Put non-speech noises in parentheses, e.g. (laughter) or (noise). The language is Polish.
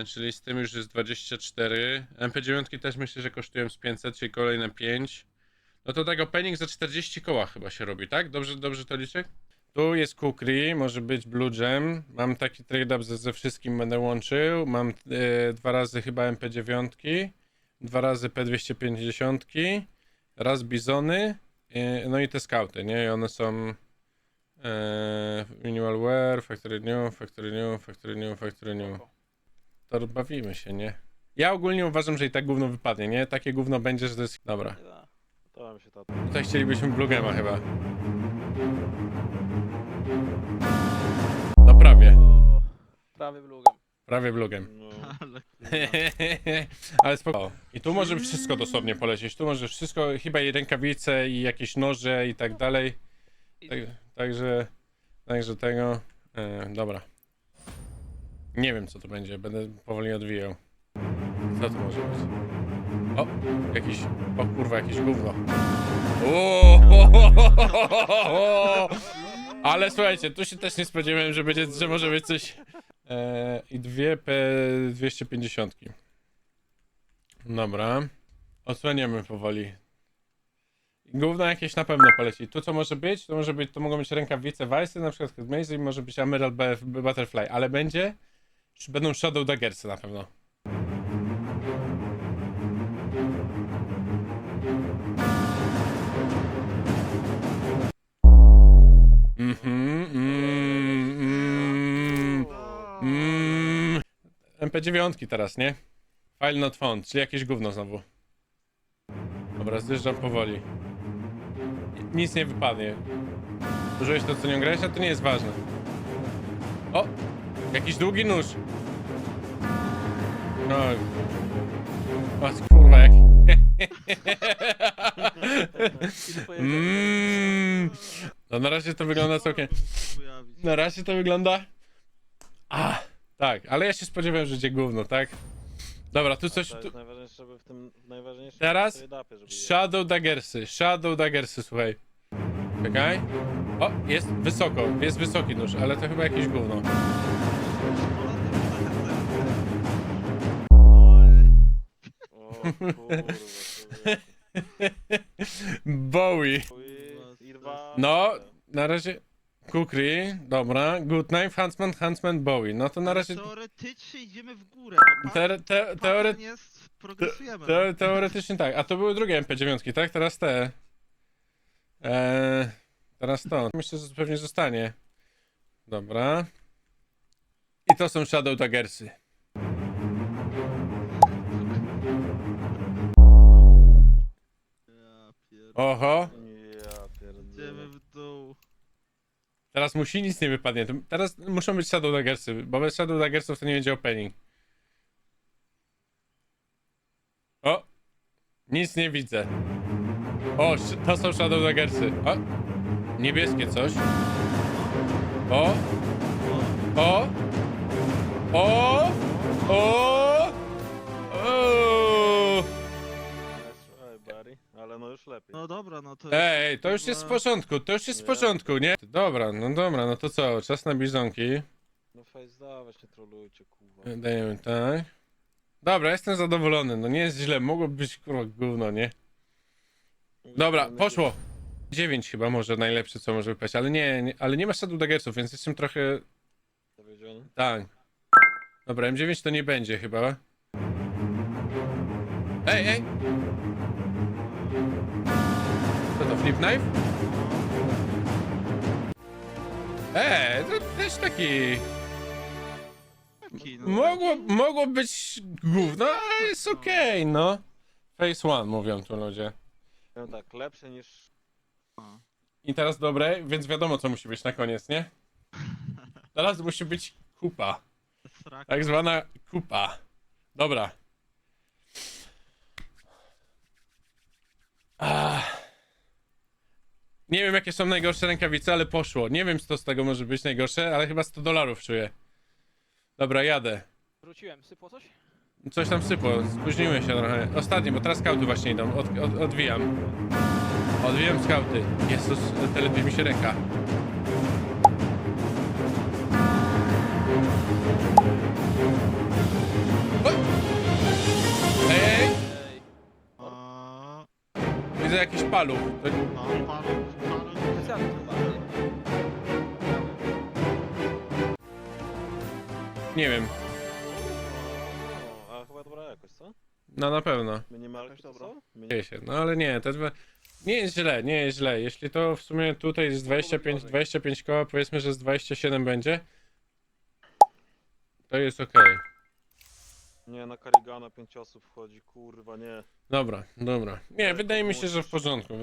E, czyli z tym już jest 24. MP9 też myślę, że kosztują z 500, czyli kolejne 5. No to tak opening za 40 koła chyba się robi, tak? Dobrze, dobrze to liczę? Tu jest Kukri, może być Blue Gem. Mam taki trade-up ze, ze wszystkim będę łączył. Mam e, dwa razy chyba MP9, dwa razy P250, raz Bizony, e, no i te skauty, nie? I one są e, Minimal Wear, Factory New, Factory New, Factory New, Factory New. To bawimy się, nie? Ja ogólnie uważam, że i tak gówno wypadnie, nie? Takie gówno będzie, że to jest... Dobra. To wam się to... Tutaj chcielibyśmy Blue Gema chyba. No prawie. O, prawie blugam. Prawie Blue Gem. No. Ale (laughs) Ale spoko. I tu może wszystko dosłownie polecieć. Tu może wszystko, chyba i rękawice, i jakieś noże i tak dalej. Tak, także, także tego. E, dobra. Nie wiem co to będzie, będę powoli odwijał. Co to może być? O, jakiś, o kurwa, jakieś gówno. O, Ale słuchajcie, tu się też nie spodziewałem, że będzie, że może być coś. E, I dwie P250. Dobra. Odsłaniamy powoli. Gówno jakieś na pewno poleci. Tu co może być? To może być, to mogą być rękawice Vice, na przykład Maze i może być Emerald Butterfly, ale będzie, będą Shadow Daggersy na pewno. Mhm, mm, mm, mm. MP9 teraz, nie? File not found, czyli jakieś gówno znowu. Dobra, zjeżdżam powoli. Nic nie wypadnie. Użyłeś to, co nie grałeś, a to nie jest ważne. O! Jakiś długi nóż. No. O, kurwa, jak... Ile (laughs) pojedzie? Mmm. No na razie to wygląda całkiem... Na razie to wygląda... A, tak, ale ja się spodziewałem, że będzie gówno, tak? Dobra, tu coś... Tu... najważniejsze, żeby w tym najważniejszym Teraz Shadow Daggersy, Shadow Daggersy, słuchaj. Czekaj. O, jest wysoko, jest wysoki nóż, ale to chyba jakieś gówno. O kurwa, człowieku. Bowie. No, na razie... Kukri, dobra. Good Knife, Huntsman, Huntsman, Bowie. No to na razie... Teoretycznie idziemy w górę. No, Te, te, teore, pattern jest, progresujemy. te, teoretycznie tak. A to były drugie MP9, tak? Teraz te. Eee, teraz to. Myślę, że pewnie zostanie. Dobra. I to są Shadow Daggersy. Ja pier... Oho. Ja Idziemy pierdolę. w dół. Teraz musi nic nie wypadnie. Teraz muszą być Shadow Daggersy, bo bez Shadow Daggersów to nie będzie opening. O! Nic nie widzę. O, sz- to są Shadow Daggersy. O! Niebieskie coś. O! O! O! O! O! Nice try, buddy. Ale no już lepiej. No dobra, no to... Ej, to już jest w chyba- porządku, to już jest w porządku, nie? Dobra, no dobra, no to co? Czas na bizonki. No face dawać, nie trolujcie, kurwa. Dajemy tak. Dobra, jestem zadowolony, no nie jest źle, mogło być kurwa gówno, nie? Dobra, poszło. 9 chyba może najlepsze co może wypaść, ale nie, nie ale nie ma Shadow Daggersów, więc jestem trochę... Zawiedziony? tak. Dobra, M9 to nie będzie chyba. Ej, ej! Co to, flip knife? Eee, to też taki... Taki, no. Mogło, mogło być gówno, ale jest okej, no. Phase one mówią tu ludzie. No tak, lepsze niż... I teraz dobre, więc wiadomo co musi być na koniec, nie? (laughs) Teraz musi być kupa. Sraka. Tak zwana kupa. Dobra. Ach. Nie wiem jakie są najgorsze rękawice, ale poszło. Nie wiem co z tego może być najgorsze, ale chyba 100 dolarów czuję. Dobra, jadę. Wróciłem, sypło coś? Coś tam sypło, spóźniłem się trochę. Ostatnie, bo teraz skauty właśnie idą. Od, od, odwijam. Odwijam skauty. Jezus, telepie mi się ręka. Ej! Widzę jakiś paluch. To... Nie wiem. A chyba dobra jakość, co? No na pewno. Minimalki dobra. się. No ale nie, te dwa... Nie jest źle, nie jest źle. Jeśli to w sumie tutaj jest 25, 25 koła, powiedzmy, że z 27 będzie, to jest ok. Nie, na Karigana 5 osób wchodzi, kurwa, nie. Dobra, dobra. Nie, wydaje mi się, że w porządku.